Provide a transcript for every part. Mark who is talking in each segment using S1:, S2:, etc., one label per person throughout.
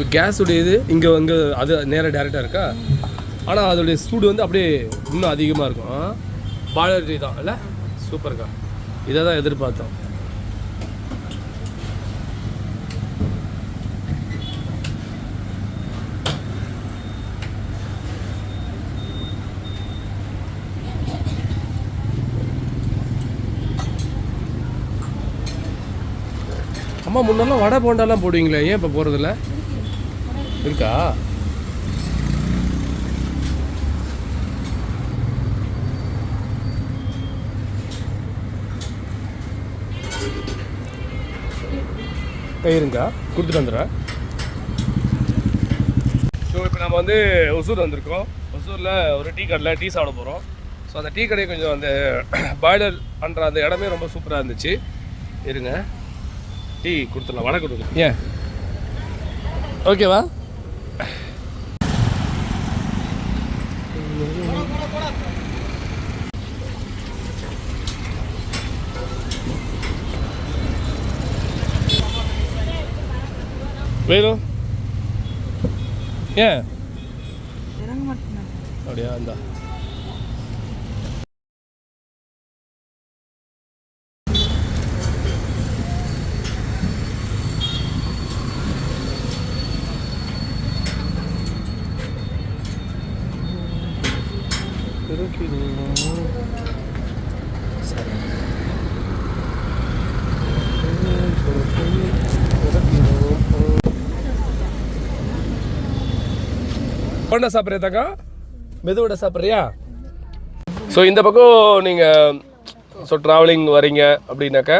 S1: இப்போ கேஸுடைய இது இங்கே வந்து அது நேராக டேரெக்டாக இருக்கா? ஆனால் அதோடைய சூடு வந்து அப்படியே இன்னும் அதிகமாக இருக்கும். பாய்லர் டீ தான் இல்லை? சூப்பர்க்கா இதை தான் எதிர்பார்த்தோம். அம்மா முன்னெல்லாம் வடை போண்டாலாம் போடுவீங்களே? ஏன் இப்போ போகிறதில்ல இருக்கா? இருங்கா கொடுத்துட்டு வந்துடுறேன். ஸோ இப்போ நம்ம வந்து ஒசூர் வந்திருக்கோம். ஒசூரில் ஒரு டீ கடையில் டீ சாப்பிட போகிறோம் ஸோ அந்த டீ கடை கொஞ்சம் அந்த பாய்லர் பண்ணுற அந்த இடமே ரொம்ப சூப்பராக இருந்துச்சு. இருங்க. டீ கொடுத்துடலாம் வடை கொடுங்க. ஏன் ஓகேவா வேணும் ஏன்?
S2: இறங்க மாட்டேன்.
S1: அப்படியா இந்தா போண்டா சாப்பிட்றியாக்கா மெதுவடை சாப்பிட்றியா? ஸோ இந்த பக்கம் நீங்கள் ஸோ ட்ராவலிங் வரீங்க அப்படின்னாக்கா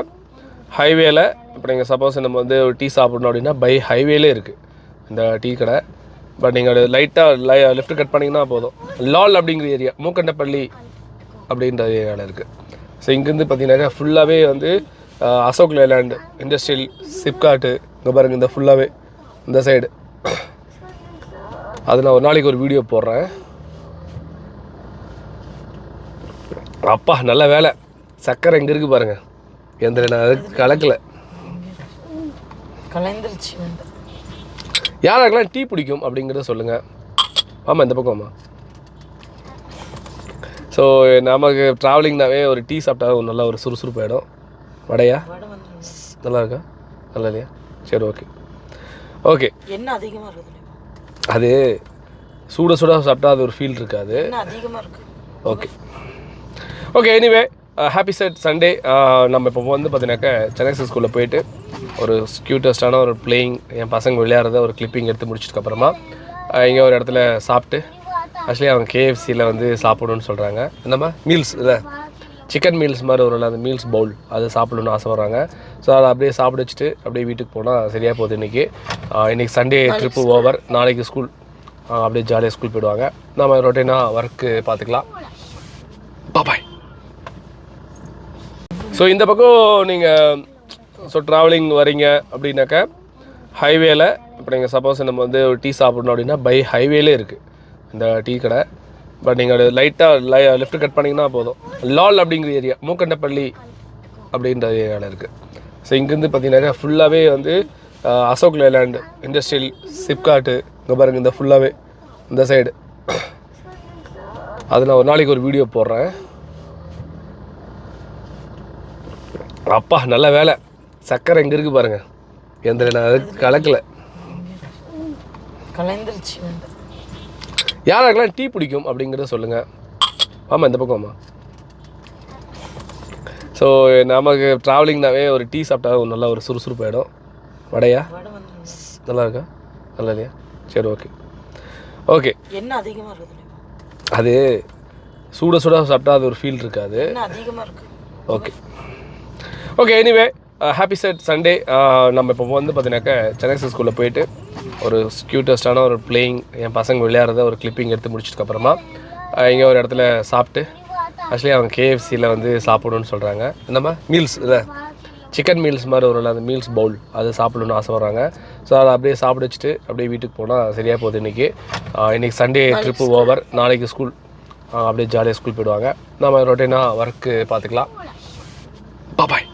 S1: ஹைவேல இப்போ நீங்கள் சப்போஸ் நம்ம வந்து ஒரு டீ சாப்பிடணும் அப்படின்னா பை ஹைவேலே இருக்குது இந்த டீ கடை. பட் நீங்கள் அது லைட்டாக லை லெஃப்ட் கட் பண்ணிங்கன்னா போதும். லால் அப்படிங்கிற ஏரியா மூக்கண்டப்பள்ளி அப்படின்ற ஏரியாவில் இருக்குது ஸோ இங்கேருந்து பார்த்தீங்கன்னாக்கா ஃபுல்லாகவே வந்து அசோக் லேலேண்ட் இண்டஸ்ட்ரியல் சிப்காட்டு இங்கே பாருங்க இந்த ஃபுல்லாகவே இந்த சைடு அது நான் ஒரு நாளைக்கு ஒரு வீடியோ போடுறேன். அப்பா நல்ல வேலை. சக்கரை எங்கே இருக்குது பாருங்கள் எந்த நான் கலக்கலை.
S2: கலைந்துருச்சு வந்து.
S1: யாராருக்கெல்லாம் டீ பிடிக்கும் அப்படிங்கிறத சொல்லுங்கள் ஆமாம் இந்த பக்கம் ஆமா ஸோ நமக்கு ட்ராவலிங்னாவே ஒரு டீ சாப்பிட்டா ஒரு நல்ல ஒரு சுறுசுறுப்பு ஆகிடும் வடையா? நல்லா இருக்கா நல்லா இல்லையா சரி ஓகே ஓகே
S2: என்ன அதிகமா இருக்குது
S1: அது சூட சூட சாப்பிட்டா அது ஒரு ஃபீல் இருக்காது. Okay okay anyway happy set Sunday நம்ம இப்போ வந்து பார்த்தீங்கன்னாக்கா சென்னை ஸ்கூலில் போயிட்டு ஒரு க்யூட்டஸ்டான ஒரு பிளேயிங் என் பசங்க விளையாடுறத ஒரு கிளிப்பிங் எடுத்து முடிச்சதுக்கு அப்புறமா இங்கே ஒரு இடத்துல சாப்பிட்டு ஆக்சுவலி அவங்க கேஎஃப்சியில் வந்து சாப்பிடணும்னு சொல்கிறாங்க என்னம்மா? மீல்ஸ் இல்லை. சிக்கன் மீல்ஸ் மாதிரி ஒரு அந்த மீல்ஸ் பவுல் அது சாப்பிடணும்னு ஆசைப்பட்றாங்க. ஸோ அதை அப்படியே சாப்பிட வச்சுட்டு அப்படியே வீட்டுக்கு போனால் சரியாக போகுது இன்றைக்கி இன்றைக்கி சண்டே ட்ரிப்பு ஓவர் நாளைக்கு ஸ்கூல் அப்படியே ஜாலியாக ஸ்கூல் போயிடுவாங்க. நம்ம ரொட்டீனாக ஒர்க்கு பார்த்துக்கலாம் பாய் ஸோ இந்த பக்கம் நீங்கள் ஸோ ட்ராவலிங் வரீங்க அப்படின்னாக்கா ஹைவேல இப்போ நீங்கள் சப்போஸ் நம்ம வந்து ஒரு டீ சாப்பிட்ணும் அப்படின்னா பை ஹைவேலே இருக்குது இந்த டீ கடை. பட் நீங்கள் லைட்டாக லை லெஃப்ட் கட் பண்ணிங்கன்னா போதும். லால் அப்படிங்கிற ஏரியா மூக்கண்டப்பள்ளி அப்படின்ற ஏரியாவில் இருக்குது ஸோ இங்கேருந்து பார்த்தீங்கன்னாக்கா ஃபுல்லாகவே வந்து அசோக் லேலேண்ட் இண்டஸ்ட்ரியல் சிப்காட்டு இங்கே பாருங்கள் இந்த ஃபுல்லாகவே இந்த சைடு அது நான் ஒரு நாளைக்கு ஒரு வீடியோ போடுறேன். அப்பா நல்ல வேலை. சக்கரை எங்கே இருக்குது பாருங்க. எந்த நான் அது கலக்கல.
S2: கலைந்துருச்சு
S1: டீ பிடிக்கும் அப்படிங்கிறத சொல்லுங்கள் ஆமாம் இந்த பக்கம் ஆமாம் ஸோ நமக்கு ட்ராவலிங்னாவே ஒரு டீ சாப்பிட்டா ஒரு நல்ல ஒரு சுறுசுறுப்பு ஆகிடும் வடையா? நல்லா இருக்கா. நல்லா இல்லையா? சரி ஓகே ஓகே
S2: என்ன அதிகமா இருக்குது
S1: அது சூட சூட சாப்பிட்டா அது ஒரு ஃபீல் இருக்காது.
S2: என்ன அதிகமா இருக்கு.
S1: Okay okay anyway happy set Sunday நம்ம இப்போ வந்து பார்த்தீங்கன்னாக்கா சென்னை ஸ்கூலில் போயிட்டு ஒரு க்யூட்டஸ்டான ஒரு பிளேயிங் என் பசங்க விளையாடுறத ஒரு கிளிப்பிங் எடுத்து முடிச்சதுக்கு அப்புறமா இங்கே ஒரு இடத்துல சாப்பிட்டு ஆக்சுவலி அவங்க கேஎஃப்சியில் வந்து சாப்பிடணும்னு சொல்கிறாங்க என்னம்மா? மீல்ஸ் இல்லை. சிக்கன் மீல்ஸ் மாதிரி ஒரு அந்த மீல்ஸ் பவுல் அது சாப்பிடணும்னு ஆசைப்பட்றாங்க ஸோ அதை அப்படியே சாப்பிட வச்சுட்டு அப்படியே வீட்டுக்கு போனால் சரியாக போகுது இன்றைக்கி இன்றைக்கி சண்டே ட்ரிப்பு ஓவர் நாளைக்கு ஸ்கூல் அப்படியே ஜாலியாக ஸ்கூல் போயிடுவாங்க. நம்ம ரொட்டீனாக ஒர்க்கு பார்த்துக்கலாம் பாய்